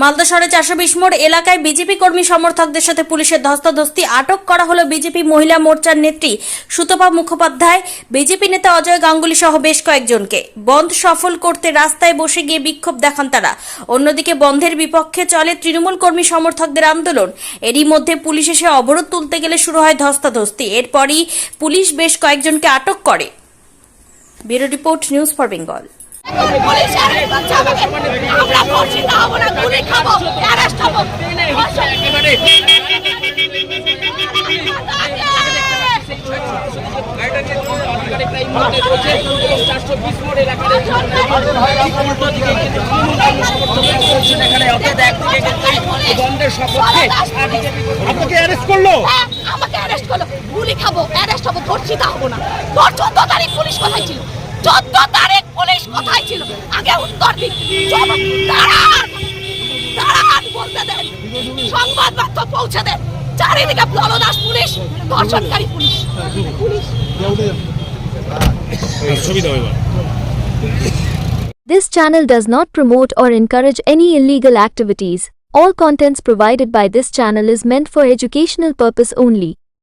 মালদা শহরে চারশো বিশ মোড় এলাকায় বিজেপি কর্মী সমর্থকদের সাথে পুলিশের ধস্তাধস্তি আটক করা হলো বিজেপি মহিলা মোর্চার নেত্রী সুতপা মুখোপাধ্যায়। বিজেপি নেতা অজয় গাঙ্গুলি সহ বেশ কয়েকজনকে। বন্ধ সফল করতে রাস্তায় বসে গিয়ে বিক্ষোভ দেখান তারা। অন্যদিকে বন্ধের বিপক্ষে চলে তৃণমূল কর্মী সমর্থকদের আন্দোলন। এরই মধ্যে পুলিশ এসে অবরোধ তুলতে গেলে শুরু হয় ধস্তাধস্তি। এরপরই পুলিশ বেশ কয়েকজনকে আটক করে। Bureau report, news for Bengal. আমাকে আমরা ধর্ষিত হব না গুলি খাব অ্যারেস্ট হব। আপনাকে অ্যারেস্ট করল? আমাকে অ্যারেস্ট করল। গুলি খাব অ্যারেস্ট হব ধর্ষিত হব না। চোদ্দ তারিখ পুলিশ কোথায় ছিল? চোদ্দ তারিখ পুলিশ কোথায় ছিল আগে উত্তর দিন চলো, দাঁড়ান দাঁড়ান বলতে দেন সংবাদ মাধ্যম পৌঁছে দেন চারিদিকে দলদাস পুলিশ ধর্ষণকারী পুলিশ পুলিশ ছবি দাও এবার This channel does not promote or encourage any illegal activities. All contents provided by this channel is meant for educational purpose only.